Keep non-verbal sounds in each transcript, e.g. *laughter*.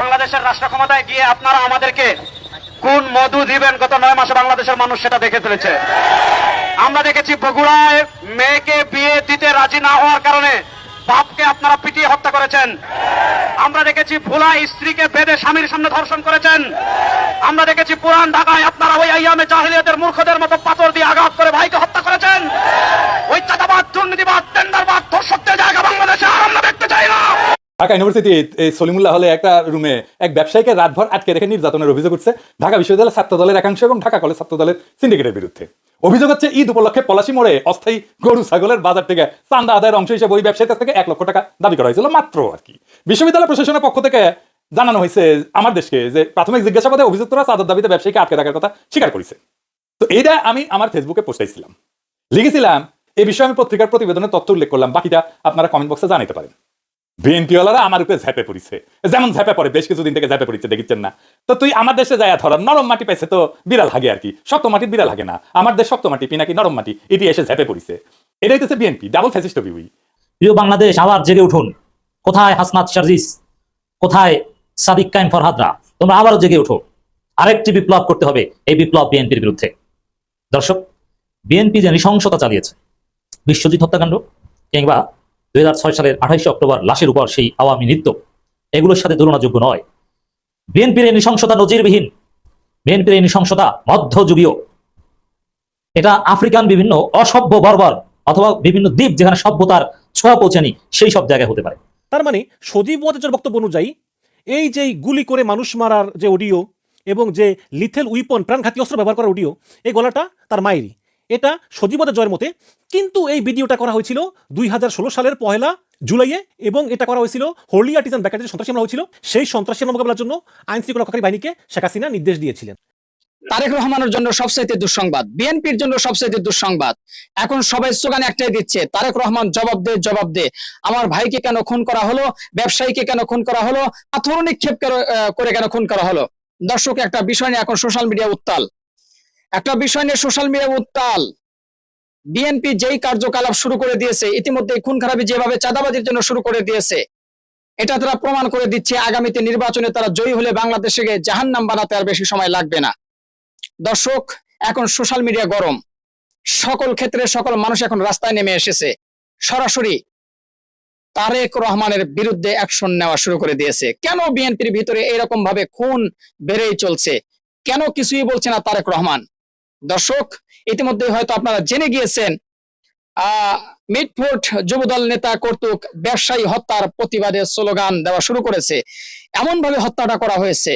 বাংলাদেশের রাষ্ট্র ক্ষমতায় গিয়ে আপনারা আমাদেরকে কোন মধু দিবেন? গত নয় মাসে বাংলাদেশের মানুষ সেটা দেখে ফেলেছে। আমরা দেখেছি বগুড়ায় মেয়েকে বিয়ে দিতে রাজি না হওয়ার কারণে বাপকে আপনারা পিটিয়ে হত্যা করেছেন। আমরা দেখেছি ভোলা স্ত্রীকে বেঁধে স্বামীর সামনে ধর্ষণ করেছেন। আমরা দেখেছি পুরান ঢাকায় আপনারা ওই আইয়ামে জাহিলিয়াতের মূর্খদের মতো পাথর দিয়ে আঘাত করে ভাইকে করেছেন। ওই চাঁদাবাদ, দুর্নীতিবাদ, টেন্ডারবাদ, ধর্ষকদের জায়গা বাংলাদেশে আর আমরা দেখতে চাই না। ঢাকা ইউনিভার্সিটি এই সলিমুল্লাহ হলে একটা রুমে এক ব্যবসায়ীকে রাতভর আটকে রেখে নির্যাতনের অভিযোগ উঠছে ঢাকা বিশ্ববিদ্যালয়ের ছাত্র দলের একাংশ এবং ঢাকা কলেজ ছাত্র দলের সিন্ডিকেটের বিরুদ্ধে। অভিযোগ হচ্ছে, ঈদ উপলক্ষে পলাশি মোড়ে অস্থায়ী গরু ছাগলের বাজার থেকে চান্দা আদায়ের অংশ হিসেবে ওই ব্যবসায়ীর কাছ থেকে এক লক্ষ টাকা দাবি করা হয়েছিল, মাত্র আর কি। বিশ্ববিদ্যালয় প্রশাসনের পক্ষ থেকে জানানো হয়েছে আমার দেশকে যে প্রাথমিক জিজ্ঞাসাবাদে অভিযুক্তরা চাঁদার দাবিতে ব্যবসায়ীকে আটকে রাখার কথা স্বীকার করেছে। তো এইটা আমি আমার ফেসবুকে পোস্টাইছিলাম লিখেছিলাম, এই বিষয়ে আমি পত্রিকার প্রতিবেদনে তথ্য উল্লেখ করলাম, বাকিটা আপনারা কমেন্ট বক্সে জানাতে পারেন। বিএনপিওয়ালারা আমার উপরে ঝেপে পড়িছে। যেমন ঝেপে পড়ে, বেশ কিছুদিন থেকে ঝেপে পড়িছে, দেখিচ্ছেন না। তো তুই আমার দেশে যায় ধর নরম মাটি পাইছে তো বিড়াল হাগে আর কি। শক্ত মাটির বিড়াল হাগে না। আমার দেশ শক্ত মাটি, পিনাকি নরম মাটি, এটি এসে ঝেপে পড়িছে। এটাই হচ্ছে বিএনপি ডাবল ফ্যাসিস্ট বিউই প্রিয় বাংলাদেশ, আবার জেগে উঠুন। কোথায় হাসনাত শারজিস কোথায় সাদিক কাইম ফরহাদরা? তোমরা আবারও জেগে উঠো। আরেকটি বিপ্লব করতে হবে, এই বিপ্লব বিএনপির বিরুদ্ধে। দর্শক বিএনপি যে নৃশংসতা চালিয়েছে, বিশ্বজিৎ হত্যাকাণ্ড কিংবা দুই হাজার ছয় সালের আঠাইশে অক্টোবর লাশের উপর সেই আওয়ামী নৃত্য, এগুলোর সাথে তুলনাযোগ্য নয়। বিএনপির এই নৃশংসতা নজিরবিহীন। বিএনপির এই নৃশংসতা মধ্যযুগীয়। এটা আফ্রিকান বিভিন্ন অসভ্য বর্বর অথবা বিভিন্ন দ্বীপ যেখানে সভ্যতার ছোঁয়া পৌঁছানি, সেই সব জায়গায় হতে পারে। তার মানে সজীব ওয়াজের বক্তব্য অনুযায়ী, এই যে গুলি করে মানুষ মারার যে অডিও এবং যে লিথেল উইপন প্রাণঘাতী অস্ত্র ব্যবহার করার অডিও, এই গলাটা তার মায়েরই। এটা সজীব ওয়াজের জয়ের মতে, কিন্তু এই ভিডিওটা করা হয়েছিল দুই হাজার ষোলো সালের পহেলা জুলাইয়ে এবং এটা করা হয়েছিল হোলি আর্টিজান ব্যাকার সন্ত্রাসী হামলা হয়েছিল, সেই সন্ত্রাসী হামলা মোকাবেলার জন্য আইন শৃঙ্খলা রক্ষাকারী বাহিনীকে শেখ হাসিনা নির্দেশ দিয়েছিলেন। তারেক রহমানের জন্য সবচাইতে দুঃসংবাদ, বিএনপির জন্য সবচাইতে দুঃসংবাদ। এখন সবাই স্লোগান একটাই দিচ্ছে, তারেক রহমান জবাব দে জবাব দে। আমার ভাইকে কেন খুন করা হলো, ব্যবসায়ীকে কেন খুন করা হলো পাথর নিক্ষেপ করে কেন খুন করা হলো? দর্শক, একটা বিষয় নিয়ে এখন সোশ্যাল মিডিয়া উত্তাল। একটা বিষয় নিয়ে সোশ্যাল মিডিয়া উত্তাল। বিএনপি যেই কার্যকলাপ শুরু করে দিয়েছে ইতিমধ্যে খুন খারাপি যেভাবে চাঁদাবাজির জন্য শুরু করে দিয়েছে, এটা তারা প্রমাণ করে দিচ্ছে, আগামীতে নির্বাচনে তারা জয়ী হলে বাংলাদেশে জাহান নাম বানাতে আর বেশি সময় লাগবে না। দর্শক, এখন সোশ্যাল মিডিয়া গরম। সকল ক্ষেত্রে সকল মানুষ এখন রাস্তায় নেমে এসেছে। সরাসরি তারেক রহমানের বিরুদ্ধে অ্যাকশন নেওয়া শুরু করে দিয়েছে। কেন বিএনপির ভিতরে এরকম ভাবে খুন বেড়েই চলছে? কেন কিছুই বলছে না তারেক রহমান? দর্শক, ইতিমধ্যে হয়তো আপনারা জেনে গিয়েছেন মিটফোর্ট যুবদল নেতা কর্তৃক ব্যবসায়ী হত্যার প্রতিবাদে স্লোগান দেওয়া শুরু করেছে। এমন ভাবে হত্যাটা করা হয়েছে,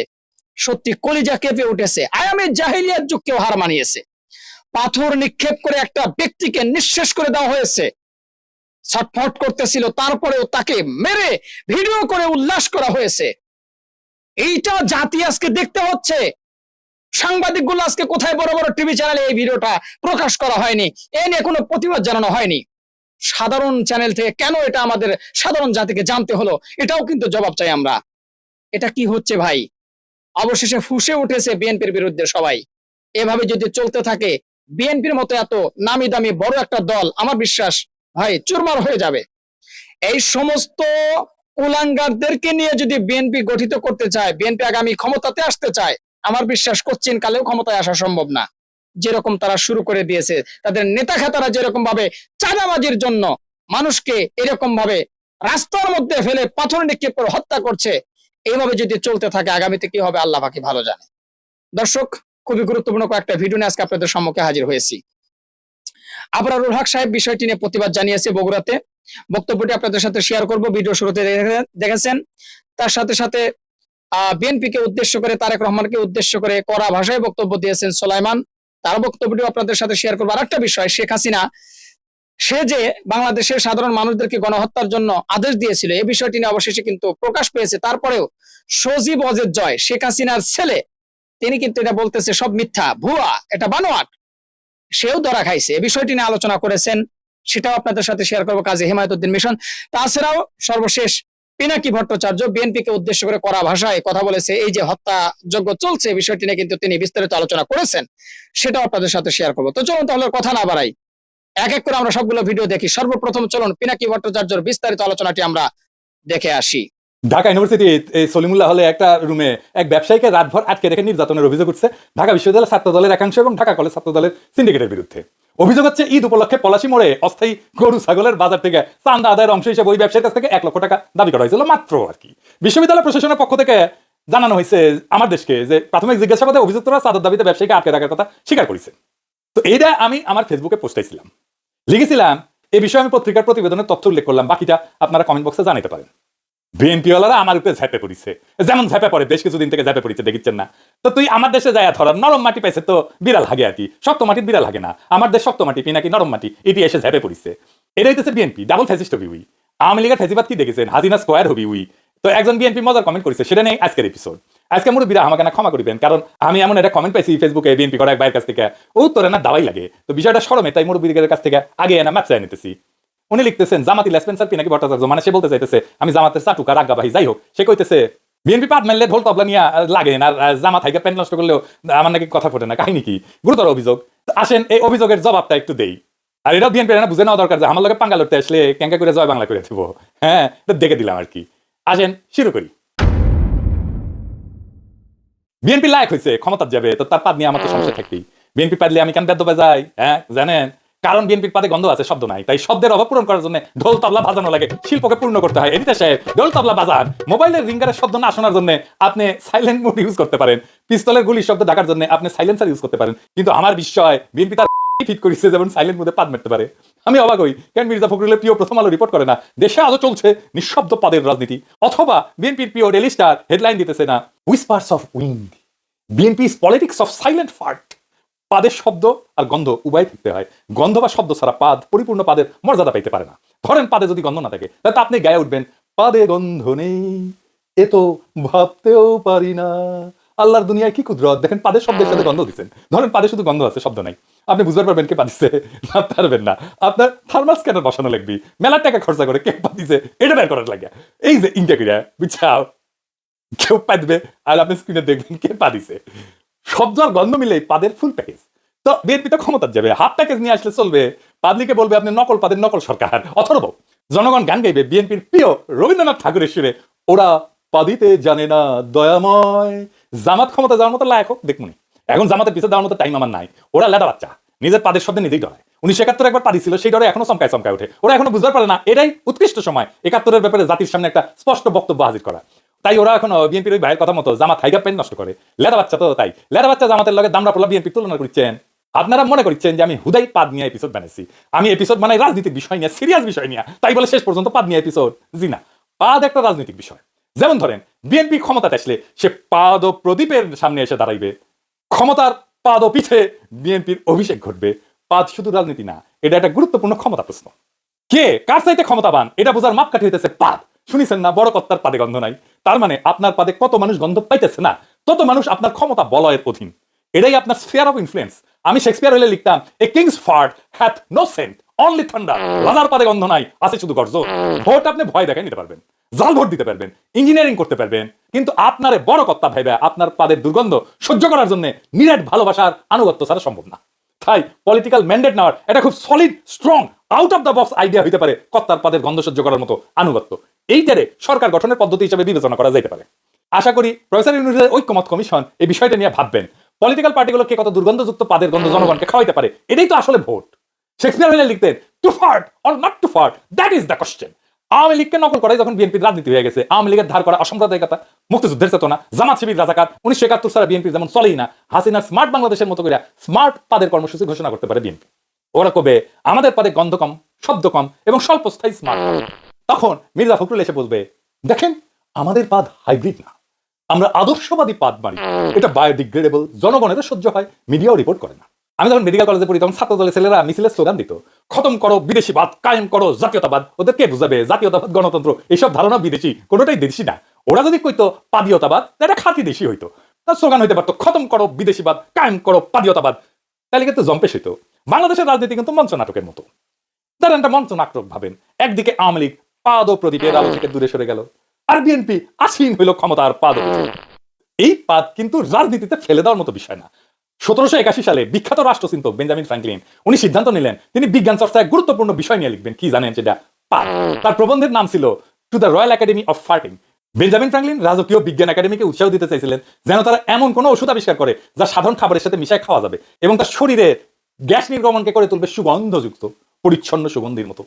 সত্যি কলিজা কেঁপে উঠেছে আয়ামের জাহিলিয়ার যুগকেও হার মানিয়েছে। পাথর নিক্ষেপ করে একটা ব্যক্তিকে নিঃশেষ করে দেওয়া হয়েছে। ছটফট করতেছিল, তারপরেও তাকে মেরে ভিডিও করে উল্লাস করা হয়েছে। এইটা জাতি আজকে দেখতে হচ্ছে। সাংবাদিকগুলো আজকে কোথায় বড় বড় টিভি চ্যানেলে এই ভিডিওটা প্রকাশ করা হয়নি? এ নিয়ে কোনো প্রতিবাদ জানানো হয়নি। সাধারণ চ্যানেল থেকে কেন এটা আমাদের সাধারণ জাতিকে জানতে হলো? এটাও কিন্তু জবাব চাই আমরা। এটা কি হচ্ছে ভাই? অবশেষে ফুসে উঠেছে বিএনপির বিরুদ্ধে সবাই। এভাবে যদি চলতে থাকে বিএনপির মতো এত নামি দামি বড় একটা দল, আমার বিশ্বাস ভাই চুরমার হয়ে যাবে। এই সমস্ত কুলাঙ্গারদেরকে নিয়ে যদি বিএনপি গঠিত করতে চায় বিএনপি আগামী ক্ষমতাতে আসতে চায় আমার বিশ্বাস কোচ্চিন কালেও ক্ষমতায় আসা সম্ভব না। যেরকম তারা শুরু করে দিয়েছে, তাদের নেতা খাতারা যেরকম ভাবে চাঁদাবাজির জন্য মানুষকে এরকম ভাবে রাস্তার মধ্যে ফেলে পাথর নিক্ষেপ করে হত্যা করছে এইভাবে যদি চলতে থাকে, আগামীতে কি হবে আল্লাহ পাকি ভালো জানে। দর্শক, খুবই গুরুত্বপূর্ণ কয়েকটা ভিডিও নিয়ে আজকে আপনাদের সম্মুখে হাজির হয়েছি। আবরারুল হক সাহেব বিষয়টি নিয়ে প্রতিবাদ জানিয়েছে বগুড়াতে। বক্তব্যটি আপনাদের সাথে শেয়ার করব। ভিডিও শুরুতে দেখেছেন। তার সাথে সাথে বিএনপি কে উদ্দেশ্য করে তারেক রহমানকে উদ্দেশ্য করে কড়া ভাষায় বক্তব্য দিয়েছেন সোলাইমান। তার বক্তব্যটিও আপনাদের সাথে শেয়ার করব। আরেকটা বিষয়, শেখ হাসিনা, সে যে বাংলাদেশের সাধারণ মানুষদেরকে গণহত্যার জন্য আদেশ দিয়েছিল এই বিষয়টি নিয়ে অবশেষে কিন্তু প্রকাশ পেয়েছে। তারপরেও সজীব অজের জয়, শেখ হাসিনার ছেলে, তিনি কিন্তু এটা বলতেছে, সব মিথ্যা, ভুয়া, এটা বানোয়াট, সেও ধরা খাইছে। এই বিষয়টি নিয়ে আলোচনা করেছেন, সেটাও আপনাদের সাথে শেয়ার করব, কাজী হেমায়তুদ্দিন মিশন। তাছাড়াও সর্বশেষ পিনাকি ভট্টাচার্য বিএনপি কে উদ্দেশ্য করে করা ভাষায় কথা বলেছে, এই যে হত্যা হত্যাযজ্ঞ চলছে, বিষয়টি নিয়ে কিন্তু তিনি বিস্তারিত আলোচনা করেছেন, সেটাও আপনাদের সাথে শেয়ার করব। তো চলুন তাহলে কথা না বাড়াই। এক এক করে আমরা সবগুলো ভিডিও দেখি। সর্বপ্রথম চলুন পিনাকি ভট্টাচার্যর বিস্তারিত আলোচনাটি আমরা দেখে আসি। ঢাকা ইউনিভার্সিটি সলিমুল্লাহ হলে একটা রুমে এক ব্যবসায়ীকে রাতভর আটকে রেখে নির্যাতনের অভিযোগ উঠছে ঢাকা বিশ্ববিদ্যালয় ছাত্র দলের একাংশ এবং ঢাকা কলেজ ছাত্র দলের সিন্ডিকেটের বিরুদ্ধে। অভিযোগ হচ্ছে, ঈদ উপলক্ষে পলাশি মোড়ে অস্থায়ী গরু ছাগলের বাজার থেকে চান্দা আদায়ের অংশ হিসেবে ওই ব্যবসায়ীর কাছ থেকে এক লক্ষ টাকা দাবি করা হয়েছিল, মাত্র আর কি। বিশ্ববিদ্যালয় প্রশাসনের পক্ষ থেকে জানানো হয়েছে আমার দেশকে যে প্রাথমিক জিজ্ঞাসাবাদে অভিযুক্তরা চাঁদার দাবিতে ব্যবসায়ীকে আটকে রাখার কথা স্বীকার করেছে। তো এইটা আমি আমার ফেসবুকে পোস্টাইছিলাম লিখেছিলাম এই বিষয়ে আমি পত্রিকার প্রতিবেদনের তথ্য উল্লেখ করলাম, বাকিটা আপনারা কমেন্ট বক্সে জানাতে পারেন। বিএনপিওয়ালারা আমার উপরে ঝাঁপে পড়িছে। যেমন ঝাঁপে পড়ে, বেশ কিছুদিন থেকে ঝাঁপে পড়িছে, দেখিচ্ছেন না। তো তুই আমার দেশে যায় ধরার নরম মাটি পাইছে তো বিড়াল হাগে কি। শক্ত মাটির বিড়াল হাগে না। আমার দেশ শক্ত মাটি, পিনাকি নরম মাটি এটি এসে ঝাঁপে পড়িছে। এটাই হচ্ছে বিএনপি ডাবল ফ্যাসিস্ট হবি উই। আওয়ামী লীগের ফ্যাসিবাদ কি দেখেছেন? হাজিনা স্কোয়ার হবি উই। তো একজন বিএনপি মজার কমেন্ট করেছে, সেটা নেই আজকের এপিসোড আজকে মুরব্বীরা আমাকে না ক্ষমা করবেন, কারণ আমি এমন একটা কমেন্ট পাইছি ফেসবুকে বিএনপি করা এক ভাইয়ের কাছ থেকে, ও, তোর না দাওয়াই লাগে। তো বিষয়টা সরমে, তাই মুরব্বীদের কাছ থেকে আগে এনে ম্যাপ চাই নিতেছি উনি লিখতেছেন, জামাতি লেসপেন্সার পিনাকি ভট্টাচার্য? মানে সে বলতে চাইতেছে, আমি জামাতের চাটুকা রাগ্গা ভাই যাই হোক। সে কইতেছে, বিএনপি পাত মারলে ঢোল তবলা নিয়ে লাগে না, আর জামাত হাইকে প্যান্ট নষ্ট করলেও আমার নাকি কথা ফোটে না, কাহিনী কি? গুরুতর অভিযোগ। আসেন, এই অভিযোগের জবাবটা একটু দেই। আর এটা বিএনপি না বুঝে নেওয়া দরকার যে, আমার লোকে পাঙ্গা লড়তে আসলে ক্যাঙ্কা করে জয় বাংলা করে দিব। হ্যাঁ দেখে দিলাম আর কি। আসেন, শুরু করি। বিএনপি লায়ক হয়েছে ক্ষমতার যাবে, তো তার পাদ নিয়ে আমার তো সমস্যা থাকবেই। বিএনপি পাদলে আমি কেন বেদ্য যাই? হ্যাঁ জানেন? কারণ বিএনপির পাদে গন্ধ আছে, শব্দ নাই। তাই শব্দের অভাব পূরণ করার জন্য ঢোল তবলা বাজানো লাগে, শিল্পকে পূর্ণ করতে হয়। এদিকে সাহেব, ঢোল তবলা বাজান, মোবাইলের রিঙ্গারের শব্দ না শোনার জন্য আপনি সাইলেন্ট মোড ইউজ করতে পারেন। পিস্তলের গুলির শব্দ ডাকার জন্য আপনি সাইলেন্সার ইউজ করতে পারেন। কিন্তু আমার বিষয় বিএনপি তার ফিট করেছে যেমন সাইলেন্ট মোডে পাদ মারতে পারে? আমি অবাক হই, কেন মির্জা ফখরুলের প্রিয় প্রথম আলো রিপোর্ট করে না? দেশে আজও চলছে নিঃশব্দ পাদের রাজনীতি। অথবা বিএনপির প্রিয় ডেলি স্টার হেডলাইন দিতেছে না whispers of wind BNP is politics of silent fart পাদের শব্দ আর গন্ধ উভয় থাকতে হয়। গন্ধ বা শব্দ ছাড়া পাদ পরিপূর্ণ পাদের মর্যাদা পাইতে পারে না। ধরেন পাদে যদি গন্ধ না থাকে, তাহলে আপনি গায়ে উঠবেন, পাদে গন্ধ নেই, এ তো ভাবতেও পারি না। আল্লাহর দুনিয়ায় কি কুদরত? দেখেন পাদের শব্দের সাথে গন্ধ দিচ্ছেন। ধরেন পাদে শুধু গন্ধ আছে, শব্দ নাই। আপনি বুঝতে পারবেন কে পাদিছে, না পারবেন না। আপনার থার্মাল স্ক্যানার বসানো লাগবে। মেলার টাকা খরচা করে কে পাদিছে, এটা বের করার লাগে। এই যে ইন্ডিয়া বুঝছাও? কেউ পাদবে, আর আপনি স্ক্রিনে দেখবেন কে পা দিছে শব্দ আর গন্ধ মিলে পাদের ফুল প্যাকেজ তো বিএনপি তো ক্ষমতার যাবে হাফ প্যাকেজ নিয়ে আসলে চলবে। পাবলিকে বলবে আপনি নকল পাদের নকল সরকার। অথর্ব, জনগণ গান গাইবে, বিএনপির প্রিয় রবীন্দ্রনাথ ঠাকুরের সুরে। ওরা পাদিতে জানে না দয়াময়। জামাত ক্ষমতা যাওয়ার মতো লায়ক হোক দেখমুনি এখন জামাতের পিছিয়ে দেওয়ার মতো টাইম আমার নাই। ওরা লেদা বাচ্চা। নিজের পাদের শব্দে নিজেই ডরায়। উনিশশো একাত্তর একবার পাদি ছিল, সেই ডরে এখনও চমকায় চমকায় ওঠে। ওরা এখনও বুঝতে পারে না, এটাই উৎকৃষ্ট সময়। একাত্তরের ব্যাপারে জাতির সামনে একটা স্পষ্ট বক্তব্য হাজির করা। তাই ওরা এখন বিএনপির ওই ভাইয়ের কথা মতো জামাত হাইগা পেন নষ্ট করে। লেদা বাচ্চা তো তাই। লেদা বাচ্চা জামাতের লগে দামরা পোলা বিএনপি তুলনা করছেন আপনারা মনে করছেন যে আমি হুদাই পাদ নিয়ে এপিসোড বানাইছি। আমি এপিসোড বানাই রাজনীতির বিষয় নিয়ে সিরিয়াস বিষয় নিয়ে। তাই বলে শেষ পর্যন্ত পাদ নিয়ে এপিসোড জি না পাদ একটা রাজনৈতিক বিষয়। যেমন ধরেন বিএনপি ক্ষমতাতে আসলে সে পাদ ও প্রদীপের সামনে এসে দাঁড়াইবে। ক্ষমতার পাদ ও পিছে বিএনপির অভিষেক ঘটবে। পাদ শুধু রাজনীতি না, এটা একটা গুরুত্বপূর্ণ ক্ষমতা প্রশ্ন। কে? কার চাইতে ক্ষমতাবান? এটা বোঝার মাপকাঠি হইতেছে পাদ। শুনিছেন না, বড় কর্তার পাদে গন্ধ নাই। তার মানে আপনার পাদে কত মানুষ গন্ধ পাইতেছে না? তত মানুষ আপনার ক্ষমতা বলয়ের অধীন। এটাই আপনার স্ফিয়ার অফ ইনফ্লুয়েন্স আমি শেক্সপিয়ার হইলে লিখতাম a king's fart hath no scent only thunder রাজার পাদে গন্ধ নাই, আছে শুধু গর্জ ভোট আপনি ভয় দেখে নিতে পারবেন, জাল ভোট দিতে পারবেন ইঞ্জিনিয়ারিং করতে পারবেন। কিন্তু আপনার বড় কর্তা ভাইবা, আপনার পাদের দুর্গন্ধ সহ্য করার জন্য নিরেট ভালোবাসার আনুগত্য ছাড়া সম্ভব না। তাই পলিটিক্যাল ম্যান্ডেট নেওয়ার এটা খুব solid strong out of the box idea হইতে পারে কর্তার পাদের গন্ধ সহ্য করার মতো আনুগত্য। এইটারে সরকার গঠনের পদ্ধতি হিসেবে বিবেচনা করা যেতে পারে। আশা করি প্রফেসর ইউনিভার্সিটির ঐক্যমত কমিশন এই বিষয়টা নিয়ে ভাববেন। পলিটিক্যাল পার্টিগুলোকে কত দুর্গন্ধযুক্ত পাদের গন্ধ জনগণকে খাওয়াইতে পারে, এটাই তো আসলে ভোট। শেক্সপিয়ার হইলে লিখতেন to fart or not to fart that is the question Awami লীগকে নকল করাই যখন বিএনপির রাজনীতি হয়ে গেছে, আওয়ামী লীগের ধার করা অসাম্প্রদায়িকতা, মুক্তিযুদ্ধের চেতনা, জামাত শিবির রাজাকার, উনিশশো একাত্তর সালে বিএনপি যেমন চলেই না, হাসিনা স্মার্ট বাংলাদেশের মতো করে স্মার্ট পাদের কর্মসূচি ঘোষণা করতে পারে বিএনপি। ওরা কবে, আমাদের পাদে গন্ধ কম, শব্দ কম এবং স্বল্পস্থায়ী স্মার্ট তখন মির্জা ফখরুল এসে বলবে, দেখেন, আমাদের পাদ হাইব্রিড না। আমরা আদর্শবাদী পাদ মারি এটা বায়োডিগ্রেডেবল জনগণের সহ্য হয় মিডিয়াও রিপোর্ট করে না। আমি যখন মেডিকেল কলেজে পড়ি, তখন ছাত্র দলের ছেলেরা মিছিলের স্লোগান দিত, খতম করো বিদেশিবাদ কায়েম করো জাতীয়তাবাদ। ওদের কে বুঝাবে? জাতীয়তাবাদ, গণতন্ত্র, এইসব ধারণা বিদেশি, কোনোটাই দেশি না। ওরা যদি কইতো পাদীয়তাবাদ এটা খাঁটি দেশি হইতো। তার স্লোগান হইতে পারতো, খতম করো বিদেশিবাদ কায়েম করো পাদীয়তাবাদ। তাহলে কিন্তু জম্পেশ হইতো বাংলাদেশের রাজনীতি কিন্তু মঞ্চ নাটকের মতো। তারা একটা মঞ্চ নাটক ভাবেন, একদিকে আওয়ামী লীগ পাদ ও প্রদীপের আলো থেকে দূরে সরে গেল। আর বিএনপি আসীন হইল ক্ষমতার পাদ এই পাদ কিন্তু রাজনীতিতে ফেলে দেওয়ার মতো বিষয় না। সতেরোশো একাশি সালে বিখ্যাত রাষ্ট্রচিন্তক বেঞ্জামিন ফ্র্যাঙ্কলিন উনি সিদ্ধান্ত নিলেন, তিনি বিজ্ঞান চর্চায় গুরুত্বপূর্ণ বিষয় নিয়ে লিখবেন। কি জানেন যেটা পাপ তার প্রবন্ধের নাম ছিল to the royal academy of farting Benjamin Franklin রাজকীয় বিজ্ঞান একাডেমিকে উৎসাহ দিতে চাইছিলেন যেন তারা এমন কোনো ওষুধ আবিষ্কার করে যা সাধারণ খাবারের সাথে মিশায় খাওয়া যাবে এবং তার শরীরে গ্যাস নির্গমনকে করে তুলবে সুগন্ধযুক্ত, পরিচ্ছন্ন সুগন্ধির মতো।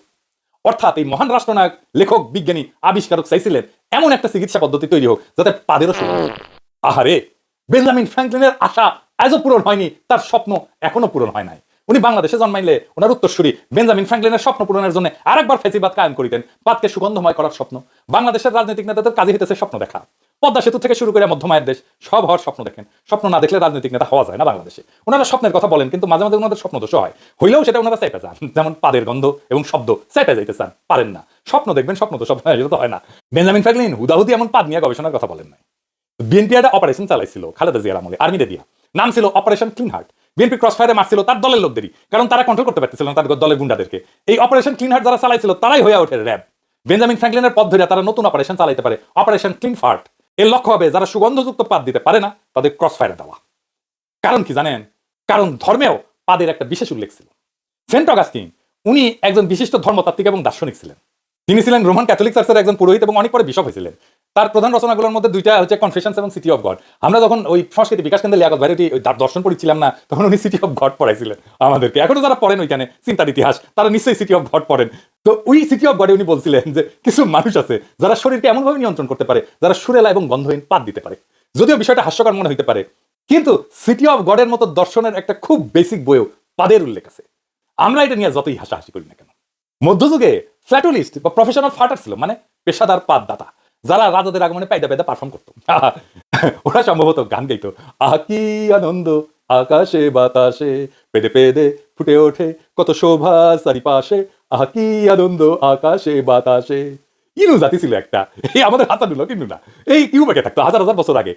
অর্থাৎ এই মহান রাষ্ট্রনায়ক, লেখক, বিজ্ঞানী, আবিষ্কারক চাইছিলেন এমন একটা চিকিৎসা পদ্ধতি তৈরি হোক যাতে পাদেরও আহারে, বেঞ্জামিন ফ্র্যাঙ্কলিনের আশা আজও পূরণ হয়নি, তার স্বপ্ন এখনও পূরণ হয় নাই। উনি বাংলাদেশে জন্মাইলে ওনার উত্তরসূরি বেঞ্জামিন ফ্র্যাঙ্কলিনের স্বপ্ন পূরণের জন্য আরেকবার ফেসিবাদ কায়েম করিতেন। পাতকে সুগন্ধময় করার স্বপ্ন। বাংলাদেশের রাজনৈতিক নেতাদের কাজে হইতেছে স্বপ্ন দেখা। পদ্মা সেতু থেকে শুরু করে মধ্যমায়ের দেশ, সব হওয়ার স্বপ্ন দেখেন। স্বপ্ন না দেখলে রাজনৈতিক নেতা হওয়া যায় না বাংলাদেশে। ওনারা স্বপ্নের কথা বলেন, কিন্তু মাঝে মাঝে ওনাদের স্বপ্ন দোষ হয়। হইলেও সেটা ওনারা চাইতে চান, যেমন পাদের গন্ধ এবং শব্দ চাইতে যাইতে চান, পারেন না। স্বপ্ন দেখবেন, স্বপ্ন তো স্বপ্ন তো হয় না। বেঞ্জামিন ফ্র্যাঙ্কলিন হুদাহুদি এমন পাদ নিয়ে গবেষণার কথা বলেন নাই। বিএনপি একটা অপারেশন চালাইছিল, খালেদা জিয়ার আমলে, আর্মিতে দিয়া। নাম ছিল operation clean heart BNP cross ফায়ারে মারছিল তার দলের লোকদেরই, কারণ তারা কন্ট্রোল করতে পারতেছিল না তার দলের গুন্ডাদেরকে। এই অপারেশন ক্লিন হার্ট যারা চালাইছিল, তারাই হয়ে ওঠে র্যাব। বেঞ্জামিন ফ্র্যাঙ্কলিনের পথ ধরে তারা নতুন অপারেশন চালাইতে পারে অপারেশন ক্লিন ফার্ট এর লক্ষ্য হবে যারা সুগন্ধযুক্ত পাত দিতে পারে না, তাদের ক্রস ফায়ারে দেওয়া। কারণ কি জানেন? কারণ ধর্মেও পাদের একটা বিশেষ উল্লেখ ছিল। সেন্ট অগাস্টিন, উনি একজন বিশিষ্ট ধর্মতাত্ত্বিক এবং দার্শনিক ছিলেন। তিনি ছিলেন রোমান ক্যাথলিক চার্চের একজন পুরোহিত এবং অনেক পরে বিশপ হয়েছিলেন। তার প্রধান রচনাগুলোর মধ্যে দুইটা হচ্ছে কনফেশনস এবং সিটি অফ গড আমরা যখন ওই সংস্কৃতি বিকাশ কেন্দ্রে লিয়াকত ভ্যারিটি দর্শন পড়েছিলাম না, তখন উনি সিটি অফ গড পড়াইছিলেন আমাদেরকে। এখনও যারা পড়েন ওইখানে, চিন্তার ইতিহাস, তারা নিশ্চয়ই সিটি অফ গড পড়েন। তো ওই সিটি অফ গডে উনি বলছিলেন যে কিছু মানুষ আছে যারা শরীরকে এমনভাবে নিয়ন্ত্রণ করতে পারে, যারা সুরেলা এবং গন্ধহীন পাত দিতে পারে। যদিও বিষয়টা হাস্যকর মনে হইতে পারে, কিন্তু সিটি অফ গডের মতো দর্শনের একটা খুব বেসিক বইও পাদের উল্লেখ আছে। আমরা এটা নিয়ে যতই হাসাহাসি করি না কেন, মধ্যযুগে ফ্ল্যাটুলিস্ট বা প্রফেশনাল ফাটার ছিল মানে পেশাদার পাতদাতা যারা রাজাদের আগমনে পায়দা পাইদা পারফর্ম করতো। *laughs* ওরা সম্ভবত গান গাইতো আকি আনন্দ, আকাশে বাতাসে, পেদে পেদে ফুটে ওঠে, কত শোভা চারিপাশে আকি আনন্দ আকাশে বাতাসে। ইনু জাতি ছিল একটা। এই আমাদের হাসানুল কিন্তু না। এই কিউবেকে থাকতো, হাজার হাজার বছর আগে।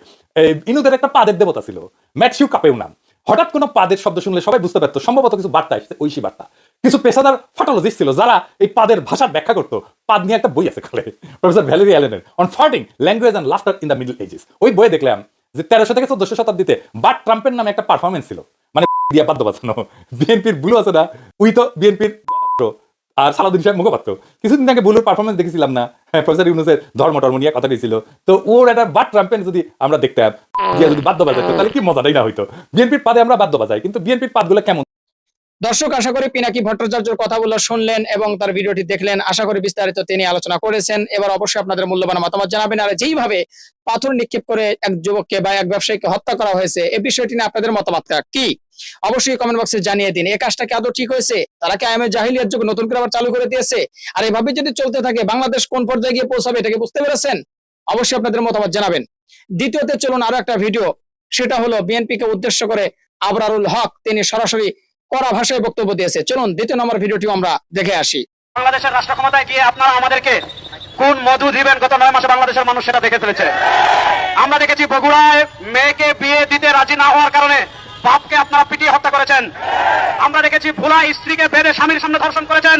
ইনুদের একটা পাদের দেবতা ছিল। ম্যাটসিউ কাপেও নাম। হঠাৎ কোনো পাদের শব্দ শুনলে সবাই বুঝতে পারতো, সম্ভবত কিছু বার্তা এসেছে, ঐশী বার্তা। কিছু পেশাদার ফাটোলজিস্ট ছিল, যারা এই পাদের ভাষার ব্যাখ্যা করতো। পাদ নিয়ে একটা বই আছে খালে। Professor Valerie অ্যালেনের on farting language and laughter in the middle ages ওই বইয়ে দেখলাম যে তেরোশো থেকে চোদ্দশো শতাব্দীতে বাট ট্রাম্পের নামে একটা পারফরমেন্স ছিল। মানে *laughs* দিয়া বাদ্য বাজানো বিএনপির বুলু আছে না। উই তো বিএনপির আর সালাউদ্দিন সাহেব মুখপাত্র কিছুদিন আগে বুলুর পারফরমেন্স দেখেছিলাম না। হ্যাঁ, প্রফেসর ইউনুসের ধর্ম টর্ম নিয়ে কথা দিয়েছিল। তো ওর একটা বাট ট্রাম্পেন যদি আমরা দেখতাম যদি বাদ্য বাজাইতো তাহলে কি মজাটাই না হইতো? বিএনপির পাদে আমরা বাদ্য বাজাই কিন্তু বিএনপির পাদগুলো কেমন? দর্শক আশা করি পিনাকি ভট্টাচার্যর কথাগুলো শুনলেন এবং তার ভিডিওটি দেখলেন। আশা করি বিস্তারিত তিনি আলোচনা করেছেন। এবার অবশ্যই আপনাদের মূল্যবান মতামত জানাবেন। আর যেইভাবে পাথর নিক্ষেপ করে এক যুবককে বা এক ব্যবসায়ীকে হত্যা করা হয়েছে এই বিষয়টি নিয়ে আপনাদের মতামত কি? অবশ্যই কমেন্ট বক্সে জানিয়ে দিন। এই কাজটা কি আদৌ ঠিক হয়েছে? তারা কি আইএমএ জাহিলিয়ার যুগ নতুন করে আবার চালু করে দিয়েছে? আর এভাবে যদি চলতে থাকে, বাংলাদেশ কোন পর্যায়ে গিয়ে পৌঁছাবে এটাকে বুঝতে পেরেছেন? অবশ্যই আপনাদের মতামত জানাবেন। দ্বিতীয়তে চলুন আরও একটা ভিডিও সেটা হলো বিএনপি কে উদ্দেশ্য করে আবরারুল হক, তিনি সরাসরি কড়া ভাষায় বক্তব্য দিয়েছে। চলুন, দ্বিতীয় নম্বর ভিডিওটিও আমরা দেখে আসি। বাংলাদেশের রাষ্ট্র ক্ষমতায় গিয়ে আপনারা আমাদেরকে কোন মধু দিবেন? গত নয় মাসে বাংলাদেশের মানুষ সেটা দেখে ফেলেছে। আমরা দেখেছি বগুড়ায় মেয়েকে বিয়ে দিতে রাজি না হওয়ার কারণে বাপকে আপনারা পিটিয়ে হত্যা করেছেন। আমরা দেখেছি ভোলা স্ত্রীকে বেড়ে স্বামীর সামনে ধর্ষণ করেছেন।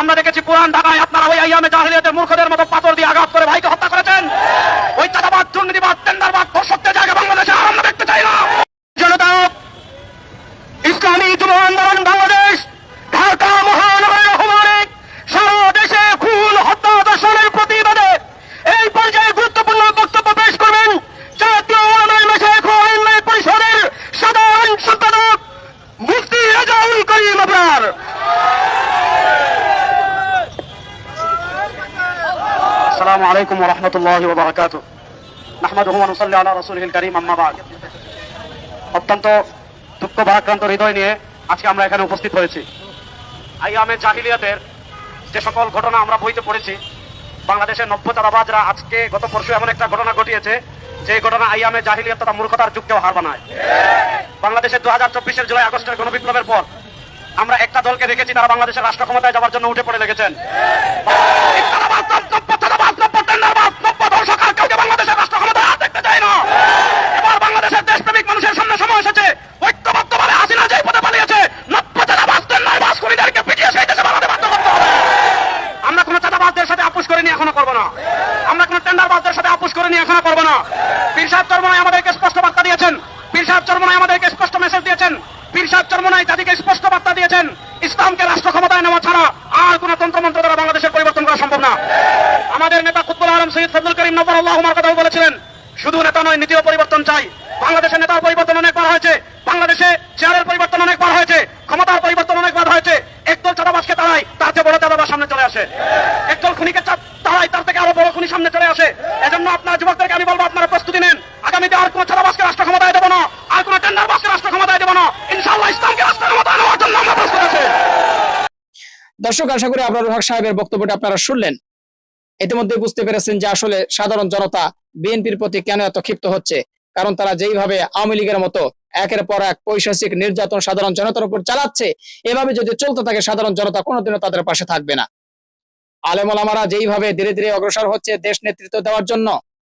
আমরা দেখেছি পুরান ঢাকায় আপনারা ওই আইয়ামে জাহিলিয়াতের মূর্খদের মতো পাথর দিয়ে আঘাত করে ভাইকে হত্যা করেছেন। ওই চাঁদাবাদ, দুর্নীতিবাদ, টেন্ডারবাদ, ধর্ষকদের জায়গা বাংলাদেশে আর আমরা দেখতে চাই না। জনতা, ইসলামী যুব আন্দোলন বাংলাদেশ, ঢাকা মহানগরের রহমতুল্লাহ বারাকাত আহমদ রহমান সাল্লাহ আল্লাহ রসুল করিম আম্মাবাদ অত্যন্ত দুঃখ ভারাক্রান্ত হৃদয় নিয়ে আজকে আমরা এখানে উপস্থিত হয়েছি। আইয়ামে জাহিলিয়াতের যে সকল ঘটনা আমরা বইতে পড়েছি, বাংলাদেশের নব্য আজকে গত পরশু এমন একটা ঘটনা ঘটিয়েছে, যে ঘটনা আইয়ামে জাহিলিয়াত তথা মূর্খতার যুগকেও হার বানায় বাংলাদেশের দু হাজার চব্বিশের জুলাই আগস্টের গণবিপ্লবের পর আমরা একটা দলকে দেখেছি, তারা বাংলাদেশের রাষ্ট্র ক্ষমতায় যাওয়ার জন্য উঠে পড়ে লেগেছেন। নবর আল্লাহ কথাও বলেছিলেন। শুধু নেতা নয়, নীতিও পরিবর্তন চাই। বাংলাদেশের নেতার পরিবর্তন অনেকবার হয়েছে। বাংলাদেশে চেয়ারের পরিবর্তন অনেকবার হয়েছে। ক্ষমতার পরিবর্তন অনেক অনেকবার হয়েছে। একদল চাঁদাবাসকে তাড়াই তার চেয়ে বড় চাঁদাবাস সামনে চলে আসে। একদল খুনিকে তাড়াই তার থেকে আরও বড় খুনি সামনে চলে আসে। এজন্য আপনার যুবকদেরকে আমি বলব, আপনারা প্রস্তুতি নেন। আগামীতে আর কোন চাঁদাবাসকে রাষ্ট্র ক্ষমতায় দেবো না। আর কোন টেন্ডারবাসকে রাষ্ট্র ক্ষমতায় দেবো না। ইনশাআল্লাহ ইসলামকে রাষ্ট্র ক্ষমতায় নেওয়ার জন্য আমরা প্রস্তুত আছি। দর্শক, আশা করি আবরার হক সাহেবের বক্তব্যটা আপনারা শুনলেন। ইতিমধ্যে বুঝতে পেরেছেন যে আসলে সাধারণ জনতা বিএনপির প্রতি কেন এত ক্ষিপ্ত হচ্ছে। কারণ তারা যেইভাবে আওয়ামী লীগের মতো একের পর এক পৈশাচিক নির্যাতন সাধারণ জনতার উপর চালাচ্ছে, এভাবে যদি চলতে থাকে সাধারণ জনতা কোনোদিনও তাদের পাশে থাকবে না। আলেমলামারা যেইভাবে ধীরে ধীরে অগ্রসর হচ্ছে দেশ নেতৃত্ব দেওয়ার জন্য,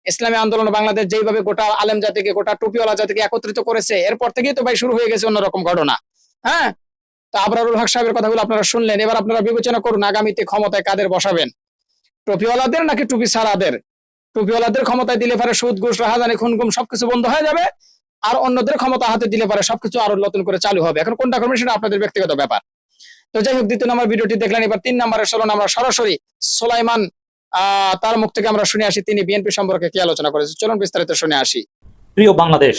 ইসলামী আন্দোলন বাংলাদেশ যেইভাবে গোটা আলেম জাতিকে, গোটা টুপিওয়ালা জাতিকে একত্রিত করেছে, এরপর থেকেই তো ভাই শুরু হয়ে গেছে অন্যরকম ঘটনা। হ্যাঁ? তো আবরারুল হক সাহেবের কথাগুলো আপনারা শুনলেন, এবার আপনারা বিবেচনা করুন আগামীতে ক্ষমতায় কাদের বসাবেন। টুপিওয়ালাদের নাকি টুপি সারাদের টুপিওয়ালাদের ক্ষমতায় দিলে পারে সুদ, ঘুষ, রাহাজানি খুন গুম সবকিছু বন্ধ হয়ে যাবে, আর অন্যদের ক্ষমতা হাতে দিলে পারে সবকিছু আরও নতুন করে চালু হবে। এখন কোনটা করবেন সেটা আপনাদের ব্যক্তিগত ব্যাপার। তো যাই হোক, দ্বিতীয় নম্বর ভিডিওটি দেখলেন। এবার তিন নম্বরের চলুন আমরা সরাসরি সোলাইমান তার মুখ থেকে আমরা শুনে আসি, তিনি বিএনপি সম্পর্কে কি আলোচনা করেছেন চলুন বিস্তারিত শুনে আসি। প্রিয় বাংলাদেশ,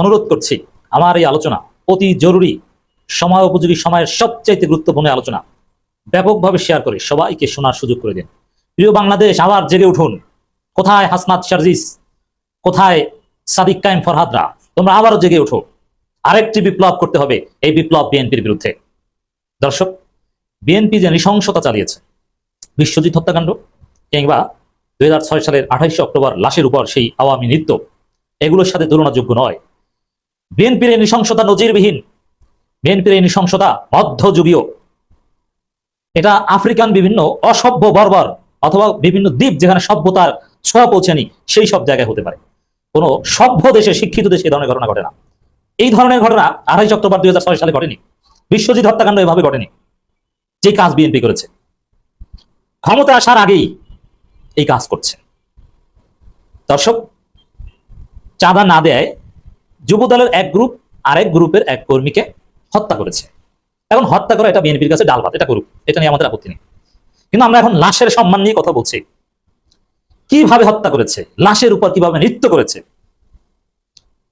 অনুরোধ করছি, আমার এই আলোচনা অতি জরুরি। সময় উপযোগী সময়ের সবচাইতে গুরুত্বপূর্ণ আলোচনা। ব্যাপকভাবে শেয়ার করে। সবাইকে শোনার সুযোগ করে দিন। প্রিয় বাংলাদেশ, আবার জেগে উঠুন। কোথায় হাসনাত শারজিস? কোথায় সাদিক কাইম ফরহাদরা? তোমরা আবারও জেগে উঠো। আরেকটি বিপ্লব করতে হবে, এই বিপ্লব বিএনপির বিরুদ্ধে। দর্শক, বিএনপি যে নৃশংসতা চালিয়েছে, বিশ্বজিৎ হত্যাকাণ্ড কিংবা দুই হাজার ছয় সালের আঠাইশে অক্টোবর লাশের উপর সেই আওয়ামী নৃত্য, এগুলোর সাথে তুলনাযোগ্য নয়। বিএনপির এই নৃশংসতা নজিরবিহীন। বিএনপির এই নৃশংসতা মধ্যযুগীয়। এটা আফ্রিকান বিভিন্ন অসভ্য বর্বর অথবা বিভিন্ন দ্বীপ যেখানে সভ্যতার ছোঁয়া পৌঁছেনি, সেই সব জায়গায় হতে পারে। কোনো সভ্য দেশে শিক্ষিত দেশে এই ধরনের ঘটনা ঘটে না। এই ধরনের ঘটনা আড়াইশ অক্টোবর দুই হাজার সালে ঘটেনি। বিশ্বজিৎ হত্যাকাণ্ড এভাবে ঘটেনি, যে কাজ বিএনপি করেছে। ক্ষমতা আসার আগেই এই কাজ করছে। দর্শক, চাঁদা না দেয় যুব দলের এক গ্রুপ আরেক গ্রুপের এক কর্মীকে হত্যা করেছে। এখন হত্যা করা এটা বিএনপির কাছে ডাল ভাত, এটা করুক, এটা নিয়ে আমাদের আপত্তি নেই। কিন্তু আমরা এখন লাশের সম্মান নিয়ে কথা বলছি। কীভাবে হত্যা করেছে? লাশের উপর কীভাবে নৃত্য করেছে?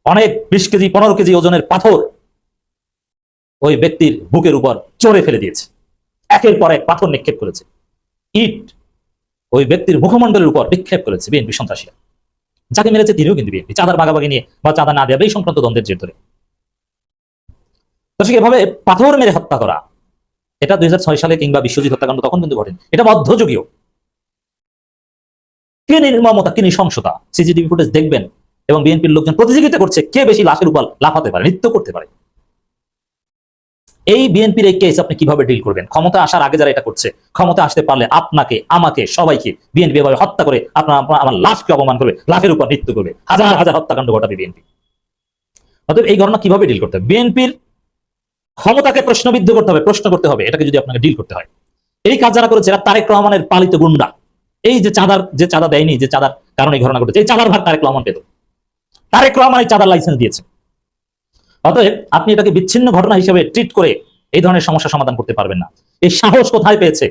অনেক বিশ কেজি, পনেরো কেজি ওজনের পাথর ওই ব্যক্তির বুকের উপর চড়ে ফেলে দিয়েছে। একের পর এক পাথর নিক্ষেপ করেছে। ইট ওই ব্যক্তির মুখমণ্ডলের উপর নিক্ষেপ করেছে বিএনপি সন্ত্রাসীরা। যাকে মেরেছে তিনিও কিন্তু বিএনপি। চাঁদার বাগাবাগি নিয়ে বা চাঁদা না দেওয়া এই সংক্রান্ত দ্বন্দ্বের জের ধরে। দর্শক এভাবে পাথর মেরে হত্যা করা? এটা দুই হাজার ছয় সালে কিংবা বিশ্বজিৎ হত্যাকাণ্ড তখন কিন্তু ঘটেনি। এটা মধ্যযুগীয় কে নির্মমতা, কি নৃশংসতা? সিসিটিভি ফুটেজ দেখবেন এবং বিএনপির লোকজন প্রতিযোগিতা করছে কে বেশি লাশের উপর লাফাতে পারে, নৃত্য করতে পারে। এই বিএনপির এই কেস আপনি কীভাবে ডিল করবেন? ক্ষমতা আসার আগে যারা এটা করছে, ক্ষমতা আসতে পারলে আপনাকে, আমাকে, সবাইকে বিএনপি এভাবে হত্যা করে আপনার আমার লাশকে অপমান করবে, লাশের উপর নৃত্য করবে। হাজার হাজার হত্যাকাণ্ড ঘটাবে বিএনপি। অতএব এই ঘটনা কীভাবে ডিল করতে হবে? বিএনপির ক্ষমতাকে প্রশ্নবিদ্ধ করতে হবে, প্রশ্ন করতে হবে, এটাকে যদি আপনাকে ডিল করতে হয়। এই কাজ যারা করেছে, এরা তারেক রহমানের পালিত গুন্ডা। এই যে চাঁদার, যে চাঁদা দেয়নি, যে চাঁদার কারণে ঘটনা ঘটেছে, এই চাঁদার ভাগ তারেক রহমান পেত তারেক রহমান এই চাঁদার লাইসেন্স দিয়েছে। অতএব আপনি এটাকে বিচ্ছিন্ন ঘটনা হিসেবে ট্রিট করে এই ধরনের সমস্যা সমাধান করতে পারবেন না। এই সাহস কোথায় পেয়েছে?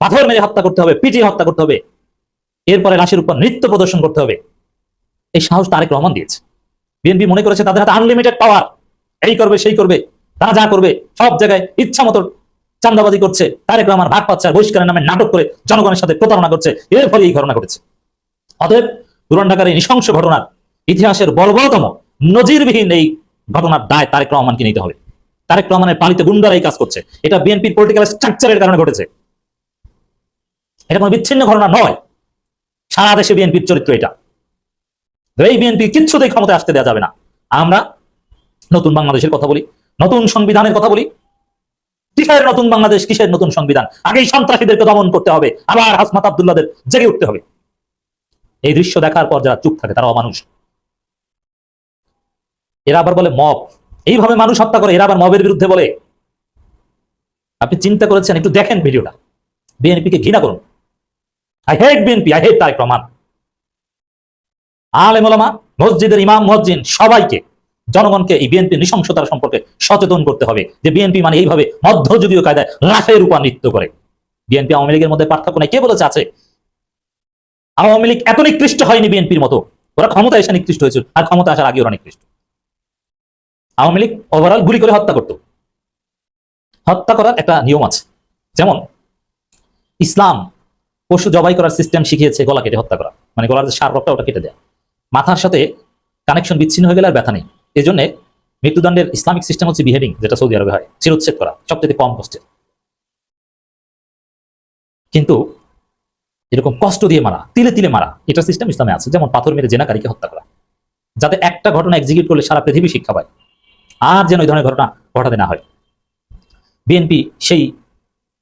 পাথর মেরে হত্যা করতে হবে, পিটিয়ে হত্যা করতে হবে, এরপরে লাশের উপর নৃত্য প্রদর্শন করতে হবে। এই সাহস তারেক রহমান দিয়েছে। বিএনপি মনে করেছে তাদের হাতে আনলিমিটেড পাওয়ার এই করবে, সেই করবে, তারা যা করবে, সব জায়গায় ইচ্ছা মতো চান্দাবাজি করছে। তারেক রহমান ভাগ পাচ্ছে বহিষ্কারের নামে নাটক করে জনগণের সাথে প্রতারণা করছে। এর ফলে এই ঘটনা ঘটেছে। অতএব পুরান নৃশংস ঘটনার ইতিহাসের বলবতম নজিরবিহীন এই ঘটনার দায় তারেক রহমানকে নিতে হবে। তারেক রহমানের পালিত গুন্ডারা এই কাজ করছে। এটা বিএনপির পলিটিক্যাল স্ট্রাকচারের কারণে ঘটেছে। এটা কোনো বিচ্ছিন্ন ঘটনা নয়। সারা দেশে বিএনপির চরিত্র এটা। এই বিএনপি কিচ্ছুতেই ক্ষমতায় আসতে দেওয়া যাবে না। আমরা নতুন বাংলাদেশের কথা বলি, নতুন সংবিধানের কথা বলি। কিসের নতুন বাংলাদেশ, কিসের নতুন সংবিধান? আগেই সন্ত্রাসীদেরকে দমন করতে হবে, আবার হাসমাত আবদুল্লাদের জেগে উঠতে হবে। এই দৃশ্য দেখার পর যারা চুপ থাকে তারা অমানুষ। এরা আবার বলে, মব। এইভাবে মানুষ হত্যা করে, এরা আবার মবের বিরুদ্ধে বলে। আপনি চিন্তা করেছেন, একটু দেখেন ভিডিওটা। বিএনপি কে ঘৃণা করুন। I hate BNP I hate Tarique Rahman. আলেম মসজিদের ইমাম, মসজিদ, সবাইকে। জনগণকে এই বিএনপি নৃশংসতার সম্পর্কে সচেতন করতে হবে যে বিএনপি মানে এইভাবে মধ্যযুগীয় কায়দায় লাশের উপর নৃত্য করে। বিএনপি আওয়ামী লীগের মধ্যে পার্থক্য নাই, কে বলেছে আছে? আওয়ামী লীগ এত নিকৃষ্ট হয়নি বিএনপির মতো। ওরা ক্ষমতা এসে নিকৃষ্ট হয়েছিল, আর ক্ষমতা আসার আগে ওরা নিকৃষ্ট। আওয়ামী লীগ ওভারঅল গুলি করে হত্যা করত। হত্যা করার একটা নিয়ম আছে। যেমন, ইসলাম পশু জবাই করার সিস্টেম শিখিয়েছে গলা কেটে হত্যা করা। মানে গলার যে সার রক্তটা ওটা কেটে দেয়া। মাথার সাথে কানেকশন বিচ্ছিন্ন হয়ে গেলে আর ব্যথা নেই। এই জন্য মৃত্যুদণ্ডের ইসলামিক সিস্টেম হচ্ছে বিহেভিং যেটা সৌদি আরবে হয় শিরোচ্ছেদ করা, সবচেয়ে কম কষ্টে কিন্তু এরকম কষ্ট দিয়ে মারা, তিলে তিলে মারা এটা সিস্টেম ইসলামে আছে। যেমন পাথর মেরে জেনাকারীকে হত্যা করা। যাতে একটা ঘটনা এক্সিকিউট করলে সারা পৃথিবী শিক্ষা পায়। আর যেন এই ধরনের ঘটনা ঘটাতে না হয়। বিএনপি সেই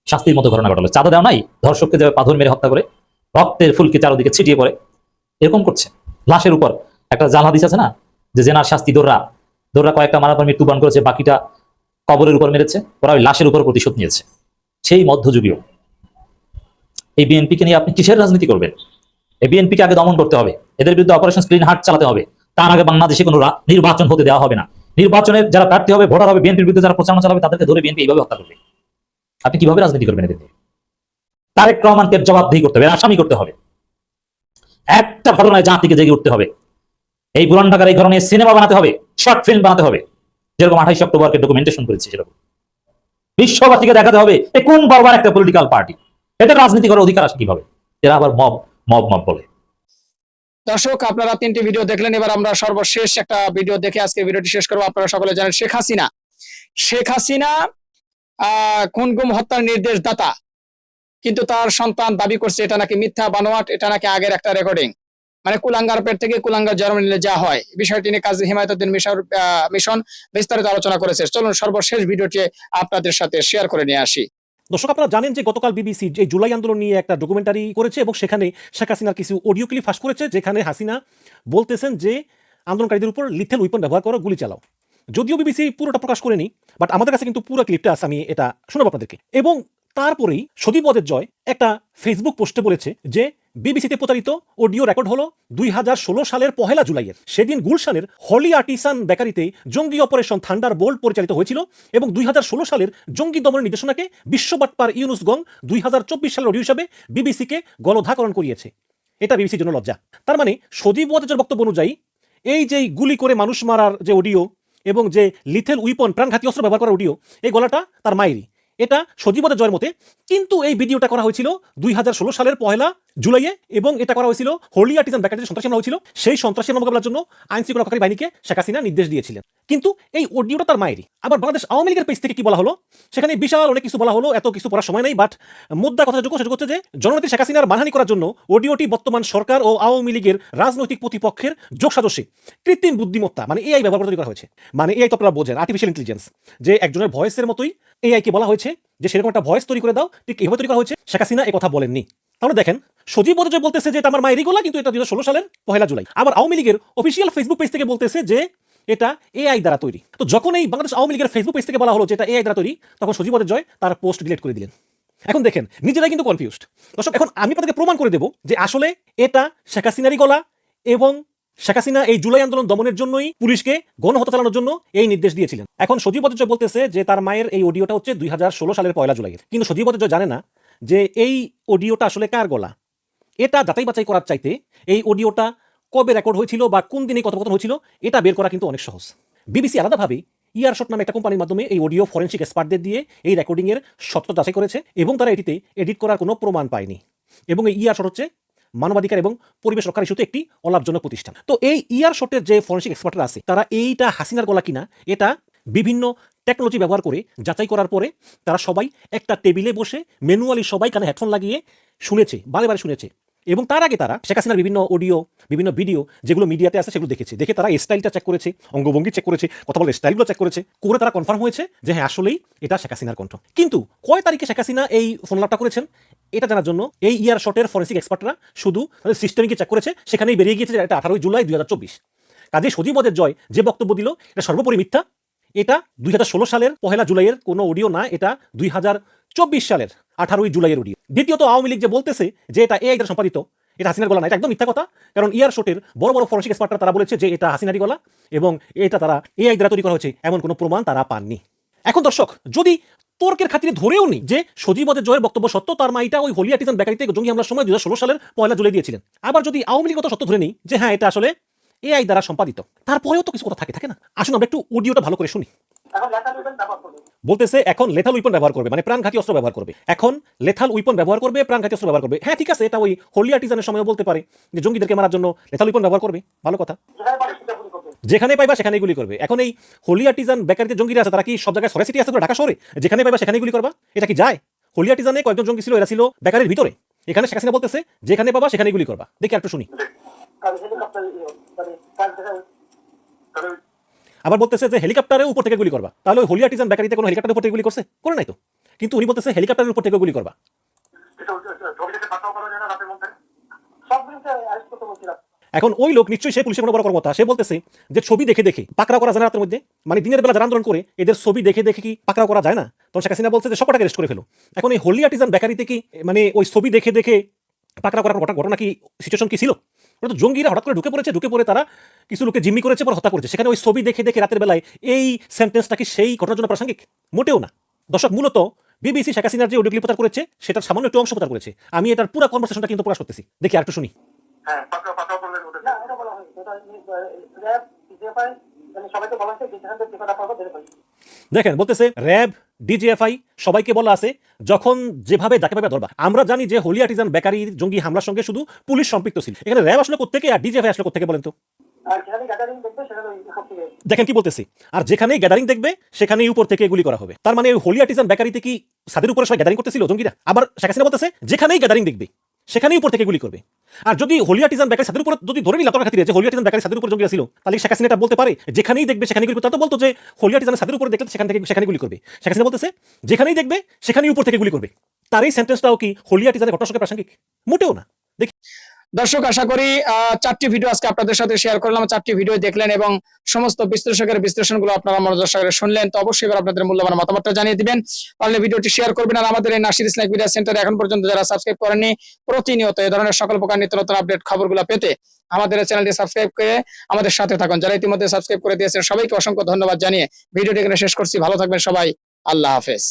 শাস্তির মতো ঘটনা ঘটালো। চাঁদা দেওয়া নাই, ধর্ষককে যাবে পাথর মেরে হত্যা করে, রক্তের ফুলকে চারোদিকে ছিটিয়ে পড়ে, এরকম করছে। লাশের উপর একটা জাল হাদিস আছে না? যে জেনার শাস্তি দোররা দোররা কয়েকটা মারার পর মৃত্যুবরণ করেছে, বাকিটা কবরের উপর মেরেছে, ওরা ওই লাশের উপর প্রতিশোধ নিয়েছে। সেই মধ্যযুগীয়। এই বিএনপিকে নিয়ে আপনি কিসের রাজনীতি করবেন? এই বিএনপিকে আগে দমন করতে হবে। এদের বিরুদ্ধে অপারেশন স্ক্রিন হার্ট চালাতে হবে। তার আগে বাংলাদেশে কোনো নির্বাচন হতে দেওয়া হবে না। নির্বাচনের যারা প্রার্থী হবে, ভোটার হবে, বিএনপির বিরুদ্ধে যারা প্রচারণা চালাবে তাদেরকে ধরে বিএনপি এইভাবে হত্যা করবে। আপনি কীভাবে রাজনীতি করবেন এদের? তারেক রহমানকে জবাবদিহি করতে হবে আসামি করতে হবে। একটা ঘটনায় জাতিকে জেগে উঠতে হবে। এই পুরান ঢাকার এই ধরনের সিনেমা বানাতে হবে, শর্ট ফিল্ম বানাতে হবে। যেরকম আঠাইশ অক্টোবরকে ডকুমেন্টেশন করেছি সেরকম। বিশ্ববাসীকে দেখাতে হবে এ কোন বারবার একটা পলিটিক্যাল পার্টি এটা রাজনীতি করার অধিকার আসে কীভাবে? এরা আবার মব মব মব বলে। দর্শক, আপনারা তিনটি ভিডিও দেখলেন, এবার আমরা সর্বশেষ একটা ভিডিও দেখে আজকে ভিডিওটি শেষ করব। আপনারা সকলে জানেন শেখ হাসিনা। শেখ হাসিনা খুন গুম হত্যার নির্দেশ দাতা কিন্তু তার সন্তান দাবি করছে, এটা নাকি মিথ্যা বানোয়াট, এটা নাকি আগের একটা রেকর্ডিং মানে কুলাঙ্গার পেট থেকে কুলাঙ্গার জন্ম নিলে যা হয়। বিষয়টি নিয়ে কাজী হিমায়তুদ্দিন আহ, মিশন বিস্তারিত আলোচনা করেছে চলুন সর্বশেষ ভিডিওটি আপনাদের সাথে শেয়ার করে নিয়ে আসি। দর্শক আপনারা জানেন যে গতকাল বিবিসি যে জুলাই আন্দোলন নিয়ে একটা ডকুমেন্টারি করেছে এবং সেখানে শেখ হাসিনার কিছু অডিও ক্লিপ ফাঁস করেছে যেখানে হাসিনা বলতেছেন যে আন্দোলনকারীদের উপর লিথেল উইপন ব্যবহার করো গুলি চালাও। যদিও বিবিসি পুরোটা প্রকাশ করেনি বাট আমাদের কাছে কিন্তু পুরো ক্লিপটা আছে আমি এটা শোনাবো আপনাদেরকে। এবং তারপরেই সদীপদের জয় একটা ফেসবুক পোস্টে বলেছে যে বিবিসিতে প্রচারিত অডিও রেকর্ড হলো দুই হাজার ষোলো সালের পহেলা জুলাইয়ের। সেদিন গুলশানের হলি আর্টিসান বেকারিতে জঙ্গি অপারেশন থান্ডার বোল্ট পরিচালিত হয়েছিল এবং দুই হাজার ষোলো সালের জঙ্গি দমনের নির্দেশনাকে বিশ্ববাটপার ইউনুসগং দুই হাজার চব্বিশ সালের অডিও হিসাবে বিবিসিকে গণধাকরণ করিয়েছে। এটা বিবিসির জন্য লজ্জা। তার মানে সজীব ওয়াজের বক্তব্য অনুযায়ী, এই যে গুলি করে মানুষ মারার যে অডিও এবং যে লিথেল উইপন প্রাণঘাতী অস্ত্র ব্যবহার করা অডিও, এই গলাটা তার মায়েরই। এটা সজীবতা জয়ের মতে, কিন্তু এই ভিডিওটা করা হয়েছিল দুই হাজার ষোলো সালের পহেলা জুলাইয়ে এবং এটা করা হয়েছিল হোলি আর্টিজান ব্যাকার যে সন্ত্রাসী হয়েছিল, সেই সন্ত্রাসী মোকাবেলার জন্য আইন শৃঙ্খলা বাহিনীকে শেখ হাসিনা নির্দেশ দিয়েছিলেন। কিন্তু এই অডিওটা তার মায়েরই। আবার বাংলাদেশ আওয়ামী লীগের পেজ থেকে কি বলা হলো? সেখানে বিশাল অনেক কিছু বলা হলো, এত কিছু পড়ার সময় নেই বাট মুদ্রা কথা যোগ্য সেটা হচ্ছে যে, জননেত্রী শেখ হাসিনার মানহানি করার জন্য অডিওটি বর্তমান সরকার ও আওয়ামী লীগের রাজনৈতিক প্রতিপক্ষের যোগ সাদস্যে কৃত্রিম বুদ্ধিমত্তা মানে এআই ব্যবহার করে হয়েছে। মানে এআই তো আপনারা বোঝেন আর্টিফিশিয়াল ইন্টেলিজেন্স যে একজনের ভয়েসের মতোই এআই কে বলা হয়েছে। যে সেরকম একটা ভয়েস তৈরি করে দাও, ঠিক এভাবে তৈরি করা হয়েছে, শেখ হাসিনা কথা বলেননি। তাহলে দেখেন, সজীব বদজয় বলতেছে যে এটা আমার মায়েরই গোলা কিন্তু এটা দুই সালের পহেলা জুলাই। আবার আওয়ামী লীগের অফিসিয়াল ফেসবুক পেজ থেকে বলতেছে যে এটা এআই দ্বারা তৈরি। তো যখন এই বাংলাদেশ আওয়ামী লীগের ফেসবুক পেজ থেকে বলা হলো যে এটা এআই দ্বারা তৈরি, তখন সজীব জয় তার পোস্ট ডিলিট করে দিলেন। এখন দেখেন, নিজেরাই কিন্তু কনফিউজড দর্শক, এখন আমি আপনাদেরকে প্রমাণ করে দেব যে আসলে এটা শেখ হাসিনারই গলা এবং শেখ হাসিনা এই জুলাই আন্দোলন দমনের জন্যই পুলিশকে গণহত্যা চালানোর জন্য এই নির্দেশ দিয়েছিলেন। এখন সজীব ভট্টাচার্য বলতেছে যে তার মায়ের এই অডিওটা হচ্ছে দুই হাজার ষোলো সালের পয়লা জুলাইয়ের। কিন্তু সজীব ভট্টাচার্য জানে না যে এই অডিওটা আসলে কার গলা? এটা যাচাই বাছাই করার চাইতে এই অডিওটা কবে রেকর্ড হয়েছিল বা কোন দিনে কথোপকথন হয়েছিল, এটা বের করা কিন্তু অনেক সহজ। বিবিসি আলাদাভাবে ইয়ারশট নামে একটা কোম্পানির মাধ্যমে এই অডিও ফরেন্সিক এক্সপার্টদের দিয়ে এই রেকর্ডিংয়ের সত্যতা যাচাই করেছে এবং তারা এটিতে এডিট করার কোনো প্রমাণ পায়নি। এবং এই ইয়ারশট হচ্ছে মানবাধিকার এবং পরিবেশ রক্ষার ইস্যুতে একটি অলাভজনক প্রতিষ্ঠান। তো এই ইয়ার শটের যে ফরেন্সিক এক্সপার্টরা আছে, তারা এইটা হাসিনার গলা কিনা, এটা বিভিন্ন টেকনোলজি ব্যবহার করে যাচাই করার পরে তারা সবাই একটা টেবিলে বসে ম্যানুয়ালি সবাই কানে হেডফোন লাগিয়ে শুনেছে, বারে বারে শুনেছে। এবং তার আগে তারা শেখ হাসিনার বিভিন্ন অডিও বিভিন্ন ভিডিও যেগুলো মিডিয়াতে আছে সেগুলো দেখেছে। দেখে তারা স্টাইলটা চেক করেছে, অঙ্গভঙ্গি চেক করেছে কথা বলার স্টাইলগুলো চেক করেছে। করে তারা কনফার্ম হয়েছে যে হ্যাঁ আসলেই এটা শেখ হাসিনার কণ্ঠ। কিন্তু কয় তারিখে শেখ হাসিনা এই ফোন লাভটা করেছেন? এটা জানার জন্য এই ইয়ার শটের ফরেন্সিক এক্সপার্টরা শুধু তাদের সিস্টেমকে চেক করেছে, সেখানেই বেরিয়ে গিয়েছে এটা আঠারোই জুলাই দুই হাজার চব্বিশ। কাজে সজীবদের জয় যে বক্তব্য দিল, এটা সর্বোপরি মিথ্যা। এটা দুই হাজার ষোলো সালের পহেলা জুলাইয়ের কোনো অডিও না, এটা দুই হাজার চব্বিশ সালের। আঠারোই জুলাইয়ের অডিও দ্বিতীয়ত আওয়ামী লীগ যে বলতেছে যে এটা এআই দ্বারা সম্পাদিত, এটা হাসিনার গলা না, এটা একদম মিথ্যা কথা, কারণ ইয়ার শোটের বড় বড় ফরেন্সিক এক্সপার্টরা তারা বলেছে যে এটা হাসিনারই গলা এবং এটা তারা এআই দ্বারা তৈরি করা হয়েছে, এমন কোনো প্রমাণ তারা পাননি। এখন দর্শক, যদি তর্কের খাতিরে ধরেও নি যে সজীবদের জয়ের বক্তব্য সত্য, তার মাইটা ওই হোলি আর্টিজান বেকারিতে জঙ্গি হামলার সময় দু হাজার ষোলো সালের পয়লা জুলাই দিয়েছিলেন। আবার যদি আওয়ামী লীগ কথা সত্য ধরে নিই যে হ্যাঁ এটা আসলে এআই দ্বারা সম্পাদিত, তারপরেও তো কিছু কথা থাকে থাকে না? আসুন আমরা একটু অডিওটা ভালো করে শুনি। বলতেছে এখন লেথাল উইপন ব্যবহার করবে মানে প্রাণঘাতী অস্ত্র ব্যবহার করবে। এখন লেথাল উইপন ব্যবহার করবে প্রাণঘাতী অস্ত্র ব্যবহার করবে। হ্যাঁ ঠিক আছে এটা ওই হোলি আর্টিজানের সময়ও বলতে পারে যে জঙ্গিদেরকে মারার জন্য লেথাল উইপন ব্যবহার করবে। ভালো কথা। যেখানে পাইবা সেখানে গুলি করবে। এখন এই হোলি আর্টিজান বেকারিতে জঙ্গিরা আছে তারা কি সব জায়গায় সরাসরি আছে ঢাকা শহরে? যেখানে পাইবা সেখানে গুলি করবা? এটা কি যায়? হোলি আর্টিজানে কয়েকজন জঙ্গি ছিল এরা ছিল বেকারির ভিতরে। এখানে শেখ হাসিনা বলতেছে যেখানে পাবা সেখানে গুলি করবা। দেখি একটু শুনি। আবার বলতেছে যে হেলিকপ্টারের উপর থেকে গুলি করবা। তাহলে ওই হোলি আর্টিজান বেকারিতে কোনো হেলিকপ্টারের উপর থেকে গুলি করছে? করে নাই তো? কিন্তু উনি বলতেছে হেলিকপ্টারের উপর থেকে গুলি করবা। এখন ওই লোক নিশ্চয়ই সে পুলিশের কোনো বড় কর্মতা সে বলতেছে যে ছবি দেখে দেখে, পাকড়াও করা যায় না রাতের মধ্যে। মানে দিনের বেলা যারা আন্দোলন করে, এদের ছবি দেখে দেখে কি পাকড়াও করা যায় না? তখন শেখ হাসিনা বলছে যে সবটাকে রেস্ট করে ফেলো। এখন এই হোলি আর্টিজান বেকারিতে কি মানে ওই ছবি দেখে দেখে পাকড়াও করার ঘটনা কি সিচুয়েশন কি ছিল? ওটা তো জঙ্গিরা হঠাৎ করে ঢুকে পড়েছে ঢুকে পড়ে তারা কিছু লোকে জিম্মি করেছে পর হত্যা করেছে সেখানে ওই ছবি দেখে দেখে রাতের বেলায় এই সেন্টেন্সটা কি সেই ঘটনার জন্য প্রাসঙ্গিক মোটেও না দর্শক মূলত বিবিসি শেখ হাসিনার যে অডিও প্রচার করেছে সেটার সামান্য একটু অংশ প্রচার করেছে আমি এটার পুরো কনভারসেশনটা কিন্তু প্রকাশ করতেছি দেখি আর একটু শুনি হ্যাঁ হয় মানে সবাইকে বলা হয়েছে দেখেন বলতেছে র্যাব ডিজিএফআই সবাইকে বলা আছে যখন যেভাবে যাকে পাবে ধরবা। আমরা জানি যে হোলি আর্টিজান বেকারি জঙ্গি হামলার সঙ্গে শুধু পুলিশ সম্পৃক্ত ছিল। এখানে র্যাব আসলে কোথেকে আর ডিজিএফআই আসলে কোথেকে বলেন তো? যেখানে দেখেন কি বলতেছি আর যেখানেই গ্যাদারিং দেখবে সেখানেই উপর থেকে গুলি করা হবে। তার মানে হোলি আর্টিজান বেকারিতে কি সাদের উপরে সবাই গ্যাদারিং করতেছিল জঙ্গিরা? আবার শেখ হাসিনা বলতেছে যেখানেই গ্যাদারিং দেখবে। সেখানেই উপর থেকে গুলি করবে। আর যদি হোলি আর্টিজান বেকারি সাদের উপর যদি ধরে নিলাম খাতিরে যে হোলি আর্টিজান বেকারি সাদের উপর জঙ্গিরা ছিল, তাহলে শেখ হাসিনা বলতে পারে, যেখানেই দেখবে সেখানে গুলি তারা তো বলতো যে হোলি আর্টিজান সাদের উপরে দেখলে সেখান থেকে সেখানে গুলি করবে। শেখ হাসিনা বলতেছে, যেখানেই দেখবে, সেখানেই উপর থেকে গুলি করবে। তার এই সেন্টেন্সটাও কি হোলি আর্টিজানের ঘটনার সঙ্গে প্রাসঙ্গিক? মোটেও না। দেখি। দর্শক, আশা করি চারটি ভিডিও আজকে আপনাদের সাথে শেয়ার করলাম। চারটি ভিডিও দেখলেন এবং সমস্ত বিশ্লেষকের বিশ্লেষণগুলো আপনারা মনোযোগ সহকারে শুনলেন। তো অবশ্যই এবার আপনাদের মূল্যবান মতামতটা জানিয়ে দিবেন। পারলে ভিডিওটি শেয়ার করবেন। আর আমাদের এই নাসির ইসলাম মিডিয়া সেন্টার এখন পর্যন্ত যারা সাবস্ক্রাইব করেননি, প্রতিনিয়ত এই ধরনের সকল প্রকার নিত্য নতুন আপডেট খবরগুলো পেতে আমাদের চ্যানেলটি সাবস্ক্রাইব করে আমাদের সাথে থাকুন। যারা ইতিমধ্যে সাবস্ক্রাইব করে দিয়েছেন, সবাইকে অসংখ্য ধন্যবাদ জানিয়ে ভিডিওটি এখানে শেষ করছি। ভালো থাকবেন সবাই। আল্লাহ হাফেজ।